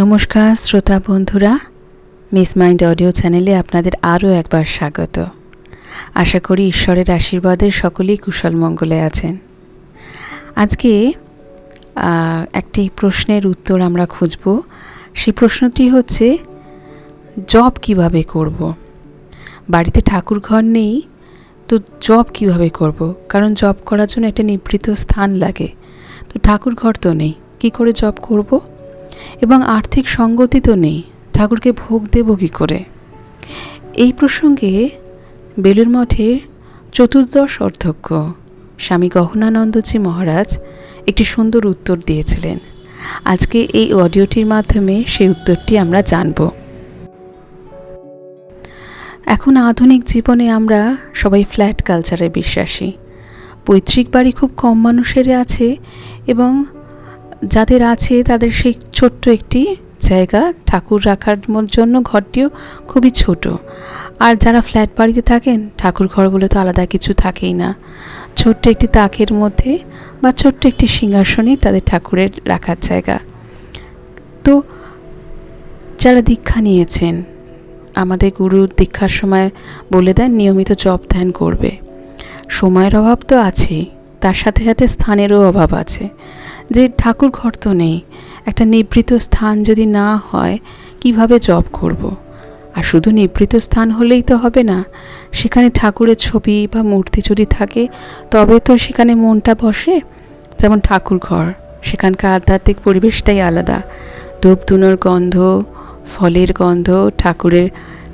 নমস্কার, শ্রোতা বন্ধুরা মিস মাইন্ড অডিও চ্যানেলে আপনাদের আরও একবার স্বাগত আশা করি ঈশ্বরের আশীর্বাদে সকলেই কুশল মঙ্গলে আছেন আজকে একটি প্রশ্নের উত্তর আমরা খুঁজব সেই প্রশ্নটি হচ্ছে, জব কীভাবে করব। বাড়িতে ঠাকুর ঘর নেই, তো জব কীভাবে করব। কারণ জব করার জন্য একটা নিভৃত স্থান লাগে তো ঠাকুর ঘর তো নেই, কি করে জব করব। এবং আর্থিক সঙ্গতি তো নেই। ঠাকুরকে ভোগ দেব কী করে? এই প্রসঙ্গে বেলুর মঠের চতুর্দশ অধ্যক্ষ স্বামী গহনানন্দজি মহারাজ একটি সুন্দর উত্তর দিয়েছিলেন। আজকে এই অডিওটির মাধ্যমে সেই উত্তরটি আমরা জানব। এখন আধুনিক জীবনে আমরা সবাই ফ্ল্যাট কালচারে বিশ্বাসী। পৈতৃক বাড়ি খুব কম মানুষের আছে এবং যাদের আছে তাদের সেই ছোট্ট একটি জায়গা ঠাকুর রাখার জন্য ঘরটিও খুবই ছোট। আর যারা ফ্ল্যাট বাড়িতে থাকেন, ঠাকুর ঘর বলে তো আলাদা কিছু থাকেই না। ছোট্ট একটি তাকের মধ্যে বা ছোট্ট একটি সিংহাসনেই তাদের ঠাকুরের রাখার জায়গা। তো যারা দীক্ষা নিয়েছেন, আমাদের গুরু দীক্ষার সময় বলে দেন, নিয়মিত জপ ধ্যান করবে। সময়ের অভাব তো আছেই, তার সাথে সাথে স্থানেরও অভাব আছে। যে ঠাকুর ঘর তো নেই, একটা নিভৃত স্থান যদি না হয়, কীভাবে জব করব। আর শুধু নিভৃত স্থান হলেই তো হবে না, সেখানে ঠাকুরের ছবি বা মূর্তি যদি থাকে, তবে তো সেখানে মনটা বসে। যেমন ঠাকুর ঘর, সেখানকার আধ্যাত্মিক পরিবেশটাই আলাদা। ধূপ ধুনোর গন্ধ, ফলের গন্ধ, ঠাকুরের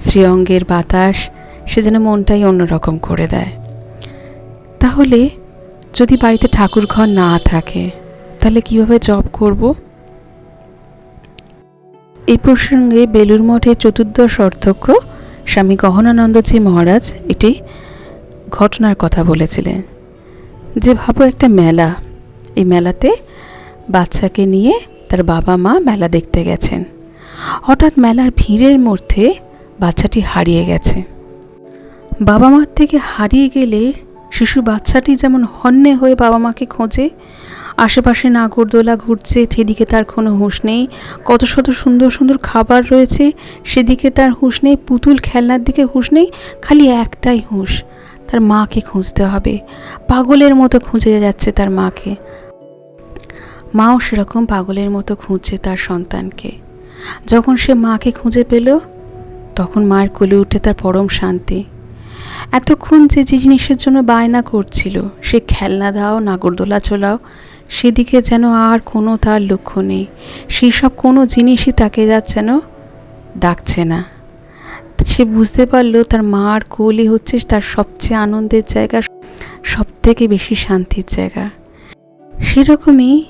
শ্রীঅঙ্গের বাতাস, সে যেন মনটাই অন্যরকম করে দেয়। তাহলে যদি বাড়িতে ঠাকুর ঘর না থাকে তাহলে কীভাবে জব করব? এই প্রসঙ্গে বেলুর মঠের চতুর্দশ অধ্যক্ষ স্বামী গহনানন্দজি মহারাজ এটি ঘটনার কথা বলেছিলেন। যে ভাবো একটা মেলা, এই মেলাতে বাচ্চাকে নিয়ে তার বাবা মা মেলা দেখতে গেছেন। হঠাৎ মেলার ভিড়ের মধ্যে বাচ্চাটি হারিয়ে গেছে। বাবা মার থেকে হারিয়ে গেলে শিশু বাচ্চাটি যেমন হন্যে হয়ে বাবা মাকে খোঁজে আশেপাশে নাগরদোলা ঘুরছে, সেদিকে তার কোনো হুঁশ নেই। কত শত সুন্দর সুন্দর খাবার রয়েছে, সেদিকে তার হুঁশ নেই, পুতুল খেলনার দিকে হুঁশ নেই, খালি একটাই হুঁশ, তার মাকে খুঁজতে হবে। পাগলের মতো খুঁজে যাচ্ছে তার মাকে। মাও সেরকম পাগলের মতো খুঁজছে তার সন্তানকে। যখন সে মাকে খুঁজে পেল, তখন মায়ের কোলে উঠে তার পরম শান্তি। এতক্ষণ যে যে জিনিসের জন্য বায়না করছিল, সে খেলনা দাও নাগরদোলা চলাও সেদিকে যেন আর কোনো তার লক্ষ্য নেই। সেই সব কোনো জিনিসই তাকে যা যেন ডাকছে না। সে বুঝতে পারল তার মার কোলই হচ্ছে তার সবচেয়ে আনন্দের জায়গা সব থেকে বেশি শান্তির জায়গা। সেরকমই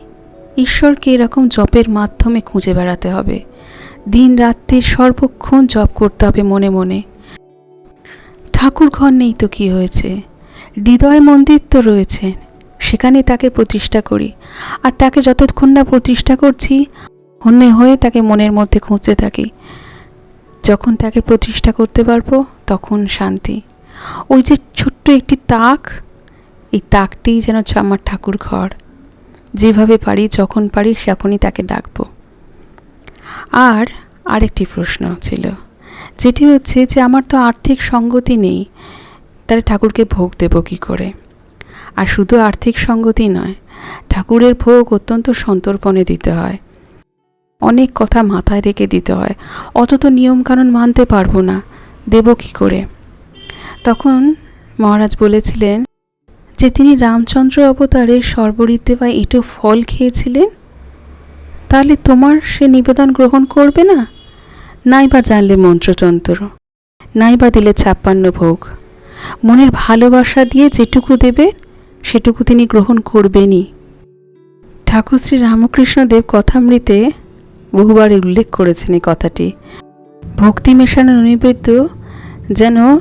ঈশ্বরকে এরকম জপের মাধ্যমে খুঁজে বেড়াতে হবে। দিন রাত্রি সর্বক্ষণ জপ করতে হবে মনে মনে। ঠাকুর ঘর নেই তো কি হয়েছে? হৃদয় মন্দির তো রয়েছে। সেখানে তাকে প্রতিষ্ঠা করি। আর তাকে যতক্ষণ না প্রতিষ্ঠা করছি অন্য হয়ে তাকে মনের মধ্যে খুঁজতে থাকি। যখন তাকে প্রতিষ্ঠা করতে পারব, তখন শান্তি। ওই যে ছোট্ট একটি তাক, এই তাকটিই যেন আমার ঠাকুর ঘর। যেভাবে পারি, যখন পারি তখনই তাকে ডাকবো। আর আরেকটি প্রশ্ন ছিল, যেটি হচ্ছে যে আমার তো আর্থিক সঙ্গতি নেই, তাহলে ঠাকুরকে ভোগ দেব কী করে? আর শুধু আর্থিক সঙ্গতি নয়, ঠাকুরের ভোগ অত্যন্ত সন্তর্পণে দিতে হয়। অনেক কথা মাথায় রেখে দিতে হয় অত তো নিয়মকানুন মানতে পারব না, দেব কী করে? তখন মহারাজ বলেছিলেন, যে তিনি রামচন্দ্র অবতারে সর্বরিতে বা এঁটো ফল খেয়েছিলেন? তাহলে তোমার সে নিবেদন গ্রহণ করবে না? নাই বা জানলে মন্ত্রতন্ত্র নাই বা দিলে ছাপ্পান্ন ভোগ। মনের ভালোবাসা দিয়ে যেটুকু দেবে সেটুকু তিনি গ্রহণ করবেনই। ঠাকুর শ্রী রামকৃষ্ণদেব কথামৃতে বহুবার উল্লেখ করেছেন এই কথাটি। ভক্তি মেশানো নৈবেদ্য যেন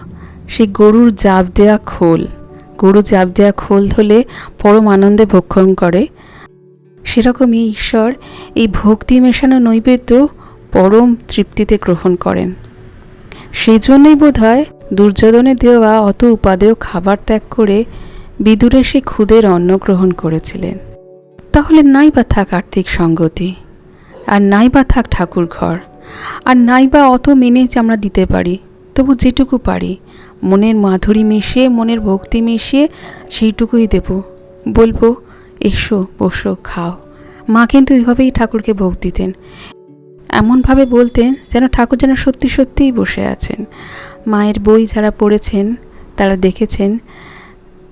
সেই গরুর জাপ দেওয়া খোল। গরু জাপ দেওয়া খোল ধলে পরম আনন্দে ভক্ষণ করে। সেরকমই ঈশ্বর এই ভক্তি মেশানো নৈবেদ্য পরম তৃপ্তিতে গ্রহণ করেন। সেই জন্যই বোধ হয় দুর্যোধনে দেওয়া অত উপাদেয় খাবার ত্যাগ করে বিদুরে সে ক্ষুদের অন্ন গ্রহণ করেছিলেন। তাহলে নাই বা থাক আর্থিক সঙ্গতি, আর নাই বা থাক ঠাকুর ঘর, আর নাই বা অত মেনে আমরা দিতে পারি, তবু যেটুকু পারি, মনের মাধুরী মিশিয়ে, মনের ভক্তি মিশিয়ে সেইটুকুই দেব। বলব, এসো, বসো, খাও। মা কিন্তু এভাবেই ঠাকুরকে ভোগ দিতেন। এমনভাবে বলতেন যেন ঠাকুর যেন সত্যি সত্যিই বসে আছেন। মায়ের বই যারা পড়েছেন, তারা দেখেছেন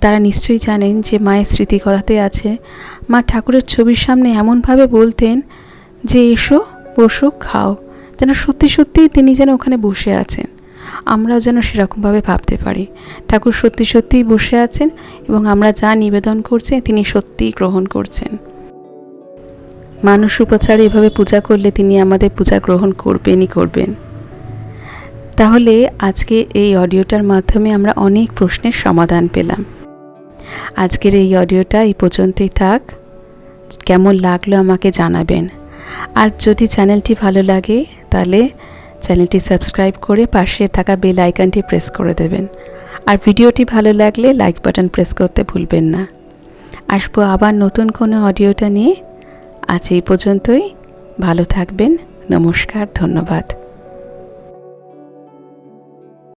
তারা নিশ্চয়ই জানেন যে মায়ের স্মৃতি কথাতে আছে। মা ঠাকুরের ছবির সামনে এমনভাবে বলতেন যে, এসো, বসো, খাও। যেন সত্যি সত্যিই তিনি যেন ওখানে বসে আছেন। আমরাও যেন সেরকমভাবে ভাবতে পারি। ঠাকুর সত্যি সত্যিই বসে আছেন এবং আমরা যা নিবেদন করছি, তিনি সত্যিই গ্রহণ করছেন। মানুষ উপচারে এভাবে পূজা করলে তিনি আমাদের পূজা গ্রহণ করবেনই করবেন। তাহলে আজকে এই অডিওটার মাধ্যমে আমরা অনেক প্রশ্নের সমাধান পেলাম। আজকের এই অডিওটা এই পর্যন্তই থাক। কেমন লাগল আমাকে জানাবেন। আর যদি চ্যানেলটি ভালো লাগে, তাহলে চ্যানেলটি সাবস্ক্রাইব করে পাশে থাকা বেল আইকনটি প্রেস করে দেবেন। আর ভিডিওটি ভালো লাগলে লাইক বাটন প্রেস করতে ভুলবেন না। আসব আবার নতুন কোনো অডিওটা নিয়ে। আজ এই পর্যন্তই। ভালো থাকবেন। নমস্কার, ধন্যবাদ।